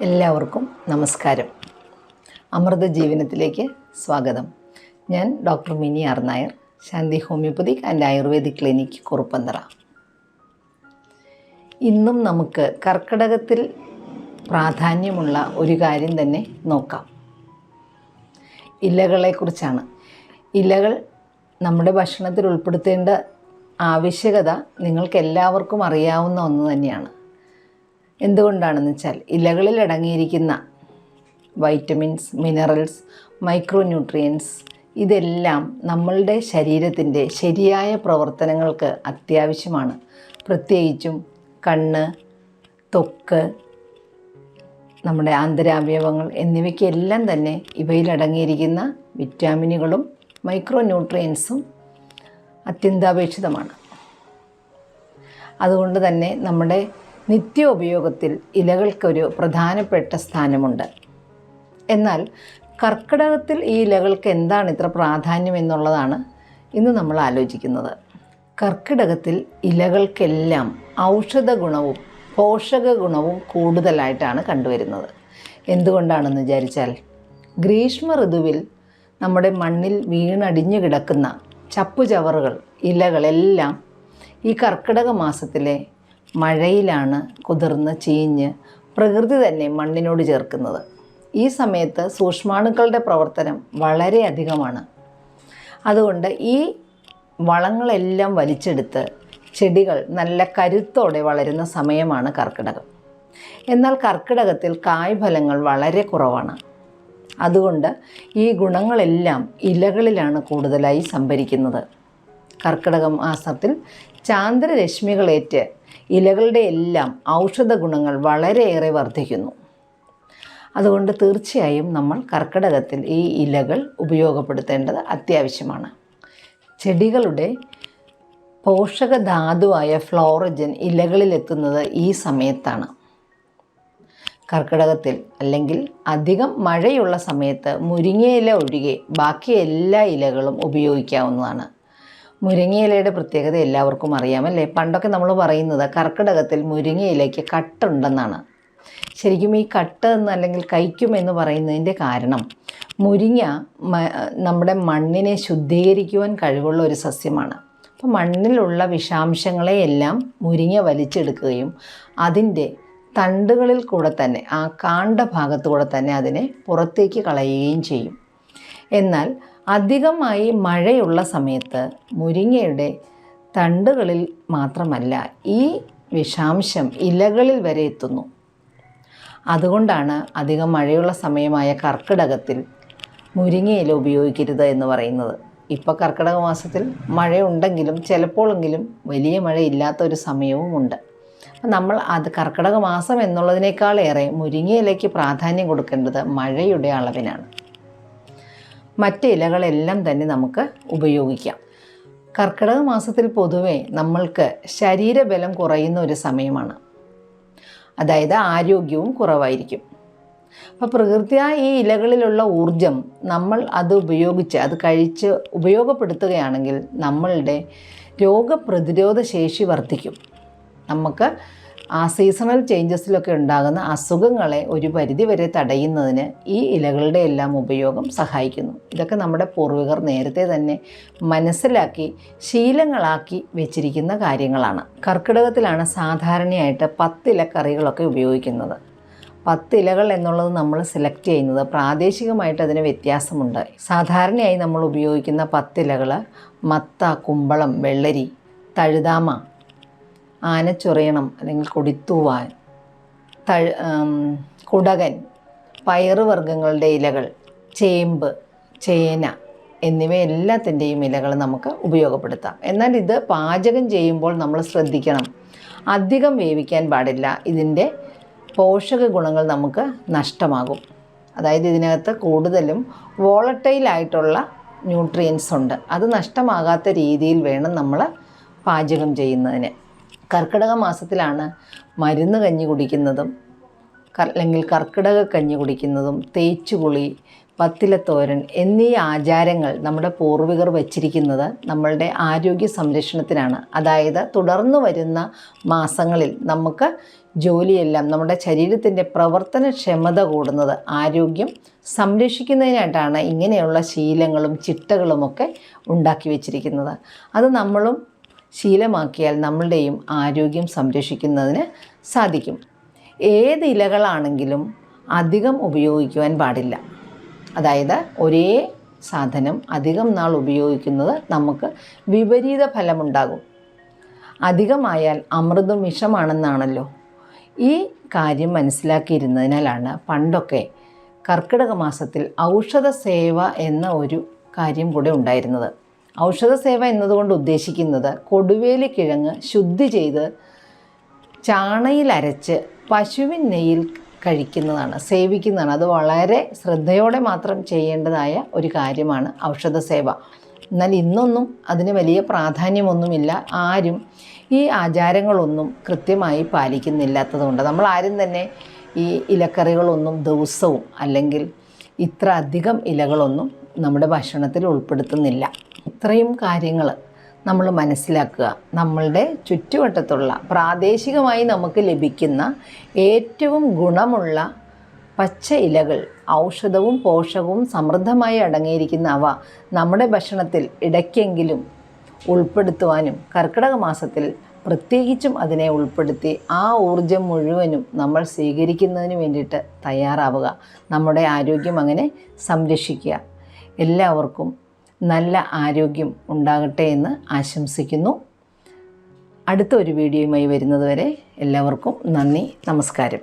എല്ലാവർക്കും നമസ്കാരം. അമൃത ജീവനത്തിലേക്ക് സ്വാഗതം. ഞാൻ doctor Mini R Nair Shanti homeopathic and ayurvedic clinic Kuruppanthara. ഇന്നും നമുക്ക് കർക്കിടകത്തിൽ പ്രാധാന്യമുള്ള ഒരു കാര്യം തന്നെ നോക്കാം. ഇലകളെക്കുറിച്ചാണ്. ഇലകൾ നമ്മുടെ ഭക്ഷണത്തിൽ ഉൾപ്പെടുത്തേണ്ട ആവശ്യകത നിങ്ങൾക്ക് എല്ലാവർക്കും അറിയാവുന്ന ഒന്ന് തന്നെയാണ്. എന്തുകൊണ്ടാണെന്ന് വെച്ചാൽ ഇലകളിൽ അടങ്ങിയിരിക്കുന്ന വൈറ്റമിൻസ് മിനറൽസ് മൈക്രോ ന്യൂട്രിയൻസ് ഇതെല്ലാം നമ്മളുടെ ശരീരത്തിന്റെ ശരിയായ പ്രവർത്തനങ്ങൾക്ക് അത്യാവശ്യമാണ്. പ്രത്യേകിച്ചും കണ്ണ് തൊക്ക് നമ്മുടെ ആന്തരാവയവങ്ങൾ എന്നിവയ്ക്കെല്ലാം തന്നെ ഇവയിൽ അടങ്ങിയിരിക്കുന്ന വിറ്റാമിനുകളും മൈക്രോ ന്യൂട്രിയൻസും അത്യന്താപേക്ഷിതമാണ്. അതുകൊണ്ട് തന്നെ നമ്മുടെ നിത്യോപയോഗത്തിൽ ഇലകൾക്കൊരു പ്രധാനപ്പെട്ട സ്ഥാനമുണ്ട്. എന്നാൽ കർക്കിടകത്തിൽ ഈ ഇലകൾക്ക് എന്താണ് ഇത്ര പ്രാധാന്യം എന്നുള്ളതാണ് ഇന്ന് നമ്മൾ ആലോചിക്കുന്നത്. കർക്കിടകത്തിൽ ഇലകൾക്കെല്ലാം ഔഷധ ഗുണവും പോഷക ഗുണവും കൂടുതലായിട്ടാണ് കണ്ടുവരുന്നത്. എന്തുകൊണ്ടാണെന്ന് വിചാരിച്ചാൽ ഗ്രീഷ്മ ഋതുവിൽ നമ്മുടെ മണ്ണിൽ വീണടിഞ്ഞു കിടക്കുന്ന ചപ്പുചവറുകൾ ഇലകളെല്ലാം ഈ കർക്കിടക മാസത്തിലെ മഴയിലാണ് കുതിർന്ന് ചീഞ്ഞ് പ്രകൃതി തന്നെ മണ്ണിനോട് ചേർക്കുന്നത്. ഈ സമയത്ത് സൂക്ഷ്മാണുക്കളുടെ പ്രവർത്തനം വളരെ അധികമാണ്. അതുകൊണ്ട് ഈ വളങ്ങളെല്ലാം വലിച്ചെടുത്ത് ചെടികൾ നല്ല കരുത്തോടെ വളരുന്ന സമയമാണ് കർക്കിടകം. എന്നാൽ കർക്കിടകത്തിൽ കായ്ഫലങ്ങൾ വളരെ കുറവാണ്. അതുകൊണ്ട് ഈ ഗുണങ്ങളെല്ലാം ഇലകളിലാണ് കൂടുതലായി സംഭരിക്കുന്നത്. കർക്കിടക മാസത്തിൽ ചാന്ദ്രരശ്മികളേറ്റ് ഇലകളുടെ എല്ലാം ഔഷധ ഗുണങ്ങൾ വളരെയേറെ വർദ്ധിക്കുന്നു. അതുകൊണ്ട് തീർച്ചയായും നമ്മൾ കർക്കിടകത്തിൽ ഈ ഇലകൾ ഉപയോഗപ്പെടുത്തേണ്ടത് അത്യാവശ്യമാണ്. ചെടികളുടെ പോഷകധാതുവായ ഫ്ലോറജൻ ഇലകളിലെത്തുന്നത് ഈ സമയത്താണ്. കർക്കിടകത്തിൽ അല്ലെങ്കിൽ അധികം മഴയുള്ള സമയത്ത് മുരിങ്ങയില ഒഴികെ ബാക്കി എല്ലാ ഇലകളും ഉപയോഗിക്കാവുന്നതാണ്. മുരിങ്ങയിലയുടെ പ്രത്യേകത എല്ലാവർക്കും അറിയാമല്ലേ? പണ്ടൊക്കെ നമ്മൾ പറയുന്നത് കർക്കിടകത്തിൽ മുരിങ്ങയിലയ്ക്ക് കട്ടുണ്ടെന്നാണ്. ശരിക്കും ഈ കട്ട് എന്ന് അല്ലെങ്കിൽ കൈക്കും എന്ന് പറയുന്നതിന്റെ കാരണം മുരിങ്ങ നമ്മുടെ മണ്ണിനെ ശുദ്ധീകരിക്കുവാൻ കഴിവുള്ള ഒരു സസ്യമാണ്. അപ്പോൾ മണ്ണിലുള്ള വിഷാംശങ്ങളെയെല്ലാം മുരിങ്ങ വലിച്ചെടുക്കുകയും അതിന്റെ തണ്ടുകളിൽ കൂടെ തന്നെ ആ കാണ്ട ഭാഗത്തൂടെ തന്നെ അതിനെ പുറത്തേക്ക് കളയുകയും ചെയ്യും. എന്നാൽ അധികമായി മഴയുള്ള സമയത്ത് മുരിങ്ങയുടെ തണ്ടുകളിൽ മാത്രമല്ല ഈ വിഷാംശം ഇലകളിൽ വരെ എത്തുന്നു. അതുകൊണ്ടാണ് അധികം മഴയുള്ള സമയമായ കർക്കിടകത്തിൽ മുരിങ്ങയില ഉപയോഗിക്കരുത് എന്ന് പറയുന്നത്. ഇപ്പോൾ കർക്കിടക മാസത്തിൽ മഴയുണ്ടെങ്കിലും ചിലപ്പോഴെങ്കിലും വലിയ മഴ ഇല്ലാത്ത ഒരു സമയവും ഉണ്ട്. അപ്പം നമ്മൾ അത് കർക്കിടക മാസം എന്നുള്ളതിനേക്കാളേറെ മുരിങ്ങയിലേക്ക് പ്രാധാന്യം കൊടുക്കേണ്ടത് മഴയുടെ അളവിനാണ്. മറ്റ് ഇലകളെല്ലാം തന്നെ നമുക്ക് ഉപയോഗിക്കാം. കർക്കിടക മാസത്തിൽ പൊതുവെ നമ്മൾക്ക് ശരീരബലം കുറയുന്ന ഒരു സമയമാണ്. അതായത് ആരോഗ്യവും കുറവായിരിക്കും. അപ്പോൾ പ്രകൃതിയാ ഈ ഇലകളിലുള്ള ഊർജം നമ്മൾ അത് ഉപയോഗിച്ച് അത് കഴിച്ച് ഉപയോഗപ്പെടുത്തുകയാണെങ്കിൽ നമ്മളുടെ രോഗപ്രതിരോധ ശേഷി വർദ്ധിക്കും. നമുക്ക് ആ സീസണൽ ചേഞ്ചസിലൊക്കെ ഉണ്ടാകുന്ന അസുഖങ്ങളെ ഒരു പരിധിവരെ തടയുന്നതിന് ഈ ഇലകളുടെ എല്ലാം ഉപയോഗം സഹായിക്കുന്നു. ഇതൊക്കെ നമ്മുടെ പൂർവികർ നേരത്തെ തന്നെ മനസ്സിലാക്കി ശീലങ്ങളാക്കി വെച്ചിരിക്കുന്ന കാര്യങ്ങളാണ്. കർക്കിടകത്തിലാണ് സാധാരണയായിട്ട് പത്തില കറികളൊക്കെ ഉപയോഗിക്കുന്നത്. പത്ത് ഇലകൾ എന്നുള്ളത് നമ്മൾ സെലക്ട് ചെയ്യുന്നത് പ്രാദേശികമായിട്ട് അതിന് വ്യത്യാസമുണ്ട്. സാധാരണയായി നമ്മൾ ഉപയോഗിക്കുന്ന പത്തിലകൾ മത്ത കുമ്പളം വെള്ളരി തഴുതാമ ആനച്ചൊറിയണം അല്ലെങ്കിൽ കൊടിത്തൂവാൻ തഴ് കുടകൻ പയറുവർഗങ്ങളുടെ ഇലകൾ ചേമ്പ് ചേന എന്നിവ എല്ലാത്തിന്റെയും ഇലകൾ നമുക്ക് ഉപയോഗപ്പെടുത്താം. എന്നാൽ ഇത് പാചകം ചെയ്യുമ്പോൾ നമ്മൾ ശ്രദ്ധിക്കണം. അധികം വേവിക്കാൻ പാടില്ല. ഇതിന്റെ പോഷക ഗുണങ്ങൾ നമുക്ക് നഷ്ടമാകും. അതായത് ഇതിനകത്ത് കൂടുതലും വോളട്ടൈലായിട്ടുള്ള ന്യൂട്രിയൻസ് ഉണ്ട്. അത് നഷ്ടമാകാത്ത രീതിയിൽ വേണം നമ്മൾ പാചകം ചെയ്യുന്നതിന്. കർക്കിടക മാസത്തിലാണ് മരുന്ന് കഞ്ഞി കുടിക്കുന്നതും അല്ലെങ്കിൽ കർക്കിടക കഞ്ഞി കുടിക്കുന്നതും തേച്ചുകുളി പത്തിലത്തോരൻ എന്നീ ആചാരങ്ങൾ നമ്മുടെ പൂർവികർ വച്ചിരിക്കുന്നത് നമ്മളുടെ ആരോഗ്യ സംരക്ഷണത്തിനാണ്. അതായത് തുടർന്നു വരുന്ന മാസങ്ങളിൽ നമുക്ക് ജോലിയെല്ലാം നമ്മുടെ ശരീരത്തിന്റെ പ്രവർത്തനക്ഷമത കൂടുന്നത് ആരോഗ്യം സംരക്ഷിക്കുന്നതിനായിട്ടാണ് ഇങ്ങനെയുള്ള ശീലങ്ങളും ചിട്ടകളുമൊക്കെ ഉണ്ടാക്കി വച്ചിരിക്കുന്നത്. അത് നമ്മളും ശീലമാക്കിയാൽ നമ്മളുടെയും ആരോഗ്യം സംരക്ഷിക്കുന്നതിന് സാധിക്കും. ഏത് ഇലകളാണെങ്കിലും അധികം ഉപയോഗിക്കുവാൻ പാടില്ല. അതായത് ഒരേ സാധനം അധികം നാൾ ഉപയോഗിക്കുന്നത് നമുക്ക് വിപരീത ഫലമുണ്ടാകും. അധികമായാൽ അമൃതും വിഷമാണെന്നാണല്ലോ. ഈ കാര്യം മനസ്സിലാക്കിയിരുന്നതിനാലാണ് പണ്ടൊക്കെ കർക്കിടക മാസത്തിൽ ഔഷധ സേവ എന്ന ഒരു കാര്യം കൂടെ ഉണ്ടായിരുന്നത്. ഔഷധ സേവ എന്നതുകൊണ്ട് ഉദ്ദേശിക്കുന്നത് കൊടുവേലി കിഴങ്ങ് ശുദ്ധി ചെയ്ത് ചാണയിൽ അരച്ച് പശുവിൻ നെയ്യിൽ കഴിക്കുന്നതാണ് സേവിക്കുന്നതാണ്. അത് വളരെ ശ്രദ്ധയോടെ മാത്രം ചെയ്യേണ്ടതായ ഒരു കാര്യമാണ് ഔഷധ സേവ എന്നാൽ ഇന്നൊന്നും അതിന് വലിയ പ്രാധാന്യമൊന്നുമില്ല. ആരും ഈ ആചാരങ്ങളൊന്നും കൃത്യമായി പാലിക്കുന്നില്ലാത്തതുകൊണ്ട് നമ്മൾ ആരും തന്നെ ഈ ഇലക്കറികളൊന്നും ദിവസവും അല്ലെങ്കിൽ ഇത്ര അധികം ഇലകളൊന്നും നമ്മുടെ ഭക്ഷണത്തിൽ ഉൾപ്പെടുത്തുന്നില്ല. ഇത്രയും കാര്യങ്ങൾ നമ്മൾ മനസ്സിലാക്കുക. നമ്മളുടെ ചുറ്റുവട്ടത്തുള്ള പ്രാദേശികമായി നമുക്ക് ലഭിക്കുന്ന ഏറ്റവും ഗുണമുള്ള പച്ച ഇലകൾ ഔഷധവും പോഷകവും സമൃദ്ധമായി അടങ്ങിയിരിക്കുന്ന അവ നമ്മുടെ ഭക്ഷണത്തിൽ ഇടയ്ക്കെങ്കിലും ഉൾപ്പെടുത്തുവാനും കർക്കിടക മാസത്തിൽ പ്രത്യേകിച്ചും അതിനെ ഉൾപ്പെടുത്തി ആ ഊർജം മുഴുവനും നമ്മൾ സ്വീകരിക്കുന്നതിന് വേണ്ടിയിട്ട് തയ്യാറാവുക. നമ്മുടെ ആരോഗ്യം അങ്ങനെ സംരക്ഷിക്കുക. എല്ലാവർക്കും നല്ല ആരോഗ്യം ഉണ്ടാകട്ടെ എന്ന് ആശംസിക്കുന്നു. അടുത്ത ഒരു വീഡിയോയുമായി വരുന്നതുവരെ എല്ലാവർക്കും നന്ദി നമസ്കാരം.